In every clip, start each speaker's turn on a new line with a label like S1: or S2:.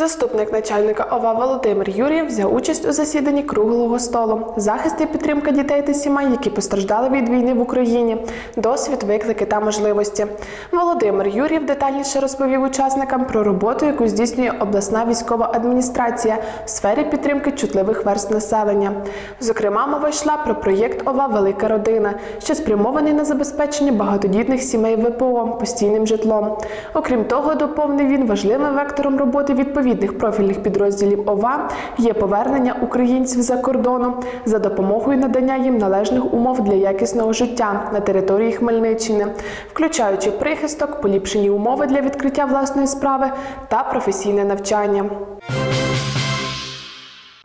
S1: Заступник начальника ОВА Володимир Юрєв взяв участь у засіданні круглого столу. Захист і підтримка дітей та сімей, які постраждали від війни в Україні, досвід, виклики та можливості. Володимир Юрєв детальніше розповів учасникам про роботу, яку здійснює обласна військова адміністрація в сфері підтримки чутливих верст населення. Зокрема, мова йшла про проєкт ОВА Велика родина, що спрямований на забезпечення багатодітних сімей ВПО постійним житлом. Окрім того, доповнив він важливим вектором роботи відповідних профільних підрозділів ОВА є повернення українців за кордоном за допомогою надання їм належних умов для якісного життя на території Хмельниччини, включаючи прихисток, поліпшені умови для відкриття власної справи та професійне навчання.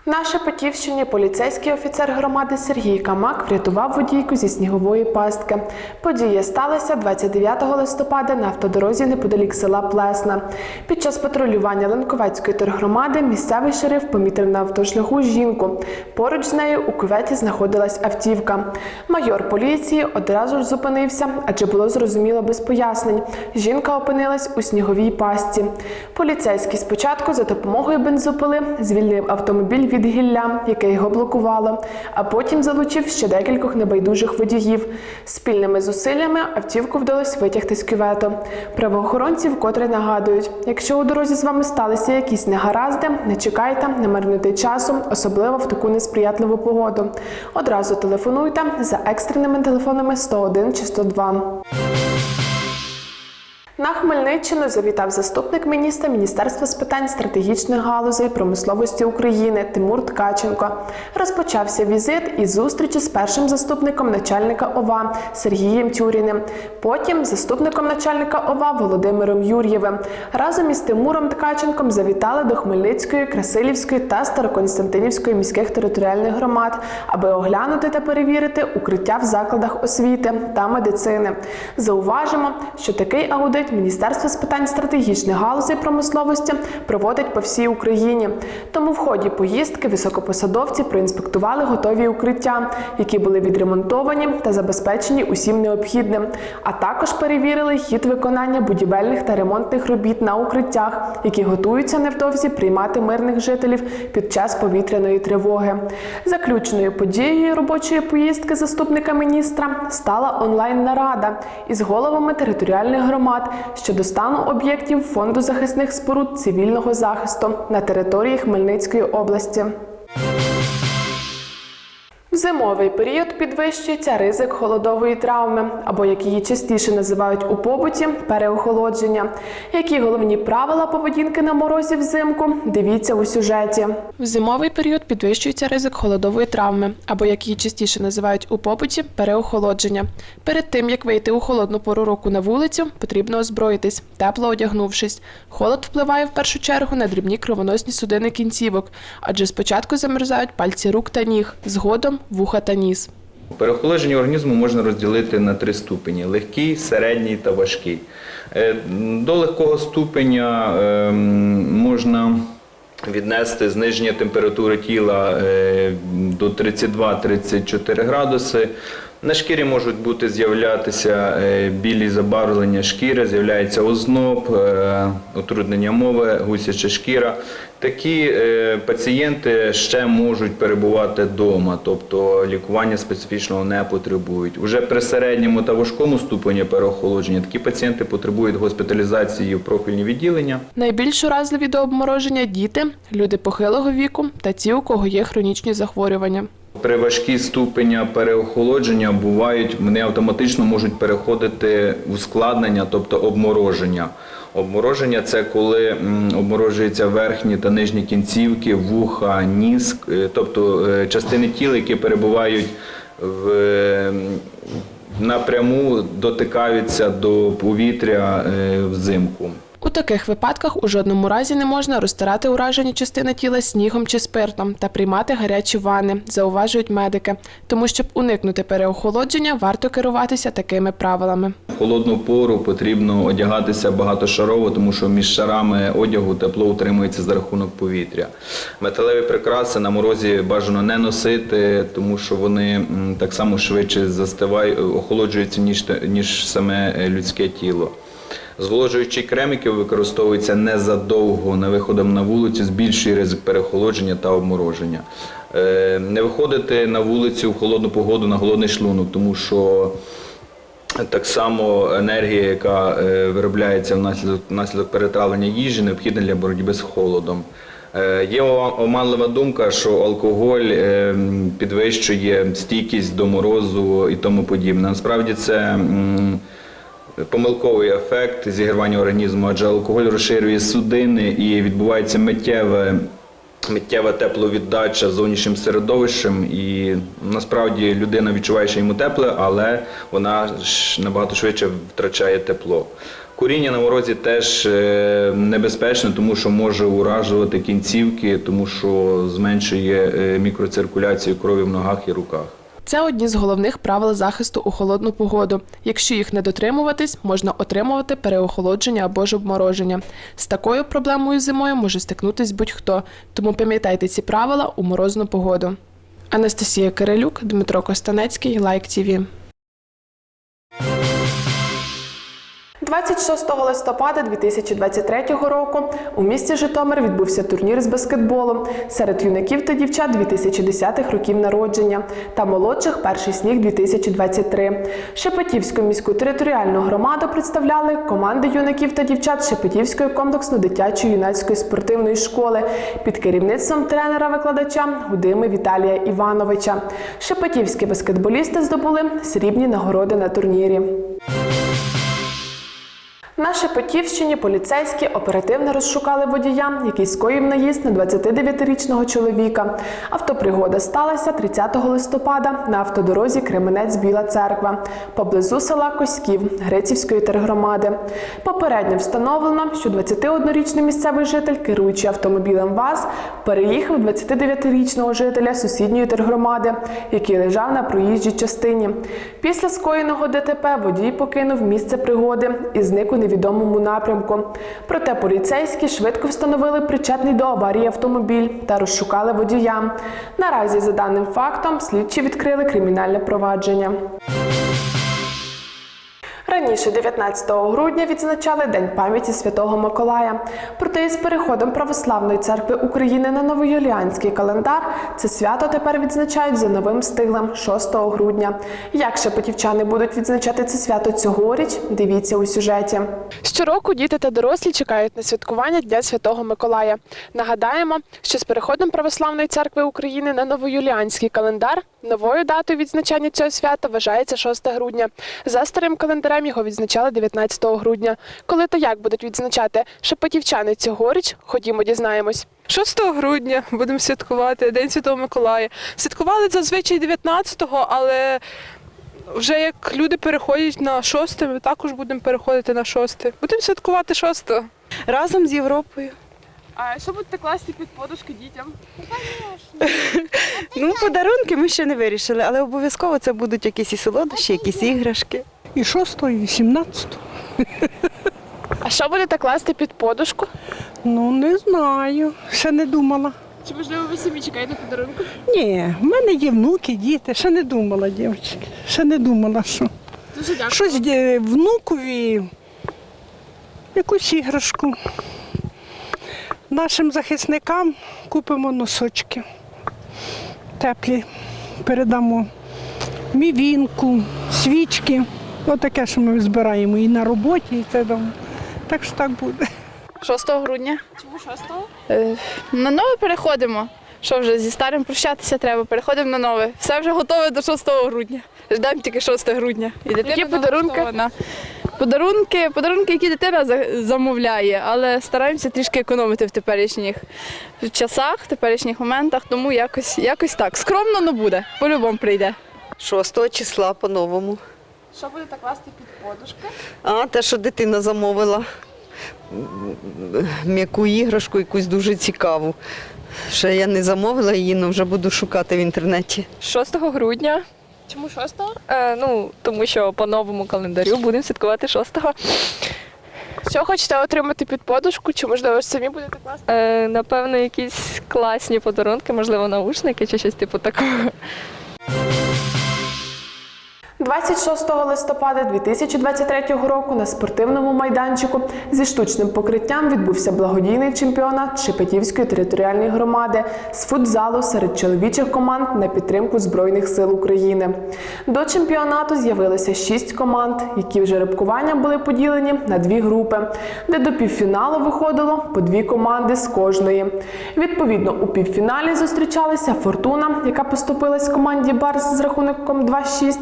S1: На Шепетівщині поліцейський офіцер громади Сергій Камак врятував водійку зі снігової пастки. Подія сталася 29 листопада на автодорозі неподалік села Плесна. Під час патрулювання Ленковецької тергромади місцевий шериф помітив на автошляху жінку. Поруч з нею у кюветі знаходилась автівка. Майор поліції одразу ж зупинився, адже було зрозуміло без пояснень. Жінка опинилась у сніговій пастці. Поліцейський спочатку за допомогою бензопили звільнив автомобіль від гілля, яке його блокувало, а потім залучив ще декількох небайдужих водіїв. Спільними зусиллями автівку вдалося витягти з кювету. Правоохоронці вкотре нагадують: якщо у дорозі з вами сталися якісь негаразди, не чекайте, не марнуйте часу, особливо в таку несприятливу погоду. Одразу телефонуйте за екстреними телефонами 101 чи 102. На Хмельниччину завітав заступник міністра Міністерства з питань стратегічних галузей промисловості України Тимур Ткаченко. Розпочався візит із зустрічі з першим заступником начальника ОВА Сергієм Тюріним, потім заступником начальника ОВА Володимиром Юр'євим. Разом із Тимуром Ткаченком завітали до Хмельницької, Красилівської та Староконстантинівської міських територіальних громад, аби оглянути та перевірити укриття в закладах освіти та медицини. Зауважимо, що такий аудит Міністерство з питань стратегічних галузей промисловості проводить по всій Україні. Тому в ході поїздки високопосадовці проінспектували готові укриття, які були відремонтовані та забезпечені усім необхідним, а також перевірили хід виконання будівельних та ремонтних робіт на укриттях, які готуються невдовзі приймати мирних жителів під час повітряної тривоги. Заключною подією робочої поїздки заступника міністра стала онлайн-нарада із головами територіальних громад щодо стану об'єктів фонду захисних споруд цивільного захисту на території Хмельницької області. В зимовий період підвищується ризик холодової травми, або як її частіше називають у побуті переохолодження. Які головні правила поведінки на морозі взимку? Дивіться у сюжеті. В зимовий період підвищується ризик холодової травми, або як її частіше називають у побуті переохолодження. Перед тим як вийти у холодну пору року на вулицю, потрібно озброїтись, тепло одягнувшись. Холод впливає в першу чергу на дрібні кровоносні судини кінцівок, адже спочатку замерзають пальці рук та ніг, згодом вуха та ніс.
S2: Переохолодження організму можна розділити на три ступені: легкий, середній та важкий. Е, До легкого ступеня е, можна віднести зниження температури тіла е, до 32-34 градуси. На шкірі можуть бути з'являтися е, білі забарвлення шкіри, з'являється озноб, е, утруднення мови, гусяча шкіра. Такі е, пацієнти ще можуть перебувати вдома, тобто лікування специфічного не потребують. Уже при середньому та важкому ступені переохолодження такі пацієнти потребують госпіталізації в профільні відділення.
S1: Найбільш уразливі до обмороження діти, люди похилого віку та ті, у кого є хронічні захворювання.
S2: При важкій ступеня переохолодження бувають, вони автоматично можуть переходити в ускладнення, тобто обмороження. Обмороження це коли обморожуються верхні та нижні кінцівки, вуха, ніс, е, тобто е, частини тіла, які перебувають в напряму, дотикаються до повітря е, взимку.
S1: У таких випадках у жодному разі не можна розтирати уражені частини тіла снігом чи спиртом та приймати гарячі ванни, зауважують медики. Тому, щоб уникнути переохолодження, варто керуватися такими правилами.
S2: В холодну пору потрібно одягатися багатошарово, тому що між шарами одягу тепло утримується за рахунок повітря. Металеві прикраси на морозі бажано не носити, тому що вони так само швидше застивають, охолоджуються, ніж, ніж саме е, людське тіло. Зволожуючий крем, який використовується незадовго на виходом на вулицю, збільшує ризик переохолодження та обмороження. Е, Не виходити на вулицю в холодну погоду на голодний шлунок, тому що так само енергія, яка е, виробляється внаслідок, внаслідок перетравлення їжі, необхідна для боротьби з холодом. Е, Є оманлива думка, що алкоголь підвищує стійкість до морозу і тому подібне. Насправді це помилковий ефект зігрівання організму, адже алкоголь розширює судини і відбувається миттєве. Миттєва тепловіддача зовнішнім середовищем, і насправді людина відчуває, що йому тепле, але вона набагато швидше втрачає тепло. Куріння на морозі теж е, небезпечне, тому що може уражувати кінцівки, тому що зменшує е, мікроциркуляцію крові в ногах і руках.
S1: Це одні з головних правил захисту у холодну погоду. Якщо їх не дотримуватись, можна отримувати переохолодження або ж обмороження. З такою проблемою зимою може стикнутись будь-хто, тому пам'ятайте ці правила у морозну погоду. Анастасія Кирилюк, Дмитро Костанецький, Лайк ТІВІ. 26 листопада 2023 року у місті Житомир відбувся турнір з баскетболу серед юнаків та дівчат 2010-х років народження та молодших перший сніг 2023. Шепетівську міську територіальну громаду представляли команди юнаків та дівчат Шепетівської комплексно-дитячої юнацької спортивної школи під керівництвом тренера-викладача Гудими Віталія Івановича. Шепетівські баскетболісти здобули срібні нагороди на турнірі. На Шепетівщині поліцейські оперативно розшукали водія, який скоїв наїзд на 29-річного чоловіка. Автопригода сталася 30 листопада на автодорозі Кременець-Біла Церква поблизу села Коськів Грицівської тергромади. Попередньо встановлено, що 21-річний місцевий житель, керуючи автомобілем ВАЗ, переїхав 29-річного жителя сусідньої тергромади, який лежав на проїжджій частині. Після скоєного ДТП водій покинув місце пригоди і зник у невідомому напрямку. Проте поліцейські швидко встановили причетний до аварії автомобіль та розшукали водія. Наразі, за даним фактом, слідчі відкрили кримінальне провадження. Раніше, 19 грудня, відзначали День пам'яті Святого Миколая. Проте із переходом Православної церкви України на новоюліанський календар це свято тепер відзначають за новим стиглем 6 грудня. Як шепетівчани будуть відзначати це свято цьогоріч? Дивіться у сюжеті. Щороку діти та дорослі чекають на святкування Дня Святого Миколая. Нагадаємо, що з переходом Православної церкви України на новоюліанський календар новою датою відзначання цього свята вважається 6 грудня. За старим календарем його відзначали 19 грудня. Коли та як будуть відзначати шепетівчани цьогоріч, ходімо дізнаємось.
S3: 6 грудня будемо святкувати День Святого Миколая. Святкували зазвичай 19-го, але вже як люди переходять на 6, ми також будемо переходити на 6. Будемо святкувати 6.
S4: разом з Європою.
S3: А що будете класти під подушки дітям?
S4: Ну, подарунки ми ще не вирішили, але обов'язково це будуть якісь і солодощі, якісь іграшки.
S5: І 6, і 17.
S1: А що будете класти під подушку?
S5: Ну, не знаю. Ще не думала.
S3: Чи можливо ви самі чекаєте подарунку?
S5: Ні, в мене є внуки, діти. Ще не думала, дівчатки. Ще не думала, що.
S3: Дуже дякую.
S5: Щось е, внукові, якусь іграшку. Нашим захисникам купимо носочки. Теплі. Передамо. Мівінку, свічки. Отаке, що ми збираємо і на роботі, і це дома. Так що так буде.
S6: 6 грудня.
S3: Чому 6
S6: Е, На нове переходимо. Що вже зі старим прощатися треба, переходимо на нове. Все вже готове до 6 грудня. Ждемо тільки 6 грудня. І дитина
S1: подарунки?
S6: Подарунки, подарунки, які дитина замовляє, але стараємося трішки економити в теперішніх часах, в теперішніх моментах, тому якось, якось так. Скромно, але буде. По-любому прийде.
S4: 6 числа по-новому.
S3: Що будете класти під подушки?
S4: А те, що дитина замовила м'яку іграшку, якусь дуже цікаву. Ще я не замовила її, але вже буду шукати в інтернеті.
S7: 6 грудня
S3: Чому шостого?
S7: Е, ну, тому що по новому календарю будемо святкувати 6-го.
S3: Що хочете отримати під подушку, чи можливо самі будете класти?
S7: Е, напевно, якісь класні подарунки, можливо, наушники чи щось типу такого.
S1: 26 листопада 2023 року на спортивному майданчику зі штучним покриттям відбувся благодійний чемпіонат Шепетівської територіальної громади з футзалу серед чоловічих команд на підтримку Збройних сил України. До чемпіонату з'явилося шість команд, які в жеребкування були поділені на дві групи, де до півфіналу виходило по дві команди з кожної. Відповідно, у півфіналі зустрічалися Фортуна, яка поступилась команді Барс з рахунком 2-6,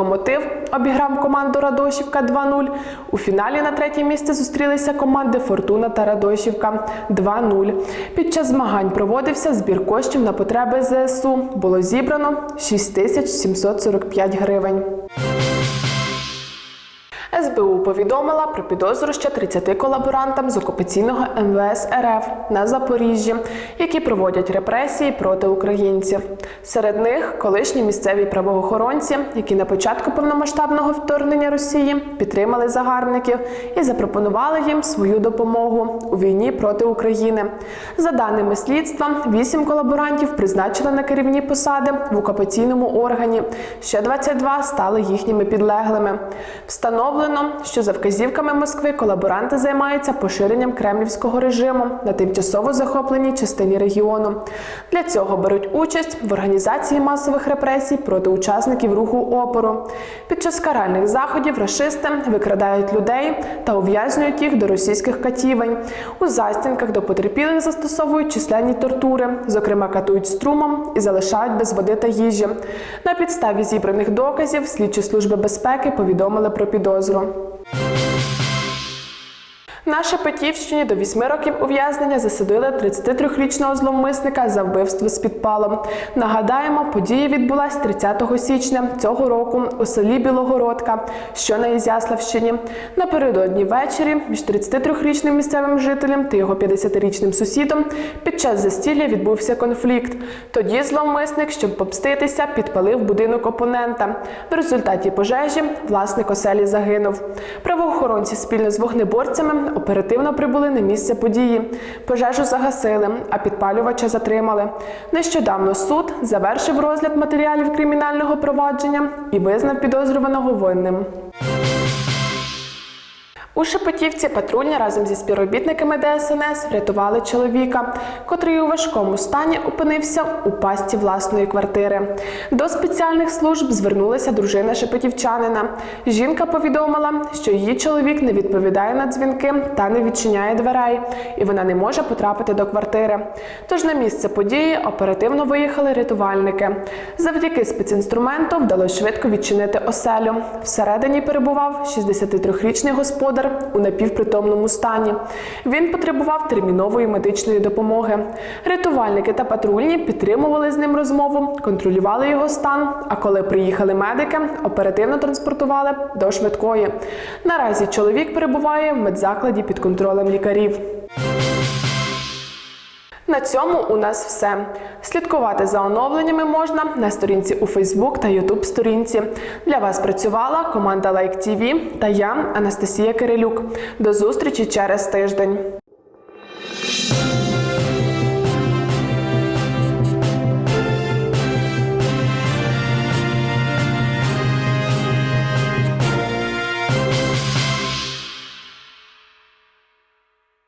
S1: Локомотив обіграв команду Радошівка 2-0. У фіналі на третє місце зустрілися команди Фортуна та Радошівка 2-0. Під час змагань проводився збір коштів на потреби ЗСУ. Було зібрано 6745 гривень. СБУ повідомила про підозру ще 30 колаборантам з окупаційного МВС РФ на Запоріжжі, які проводять репресії проти українців. Серед них колишні місцеві правоохоронці, які на початку повномасштабного вторгнення Росії підтримали загарбників і запропонували їм свою допомогу у війні проти України. За даними слідства, вісім колаборантів призначили на керівні посади в окупаційному органі. Ще 22 стали їхніми підлеглими. Встановлено, що за вказівками Москви колаборанти займаються поширенням кремлівського режиму на тимчасово захопленій частині регіону. Для цього беруть участь в організації масових репресій проти учасників руху опору. Під час каральних заходів рашисти викрадають людей та ув'язнюють їх до російських катівень. У застінках до потерпілих застосовують численні тортури, зокрема катують струмом і залишають без води та їжі. На підставі зібраних доказів слідчі служби безпеки повідомили про підозру. Шепетівщині до 8 років ув'язнення засудили 33-річного зловмисника за вбивство з підпалом. Нагадаємо, подія відбулась 30 січня цього року у селі Білогородка, що на Ізяславщині. Напередодні ввечері між 33-річним місцевим жителем та його 50-річним сусідом під час застілля відбувся конфлікт. Тоді зловмисник, щоб помститися, підпалив будинок опонента. В результаті пожежі власник оселі загинув. Правоохоронці спільно з вогнеборцями оперативно прибули на місце події. Пожежу загасили, а підпалювача затримали. Нещодавно суд завершив розгляд матеріалів кримінального провадження і визнав підозрюваного винним. У Шепетівці патрульні разом зі співробітниками ДСНС врятували чоловіка, котрий у важкому стані опинився у пасті власної квартири. До спеціальних служб звернулася дружина шепетівчанина. Жінка повідомила, що її чоловік не відповідає на дзвінки та не відчиняє дверей, і вона не може потрапити до квартири. Тож на місце події оперативно виїхали рятувальники. Завдяки спецінструменту вдалося швидко відчинити оселю. Всередині перебував 63-річний господар у напівпритомному стані. Він потребував термінової медичної допомоги. Рятувальники та патрульні підтримували з ним розмову, контролювали його стан. А коли приїхали медики, оперативно транспортували до швидкої. Наразі чоловік перебуває в медзакладі під контролем лікарів. На цьому у нас все. Слідкувати за оновленнями можна на сторінці у Facebook та YouTube сторінці. Для вас працювала команда Like TV та я, Анастасія Кирилюк. До зустрічі через тиждень.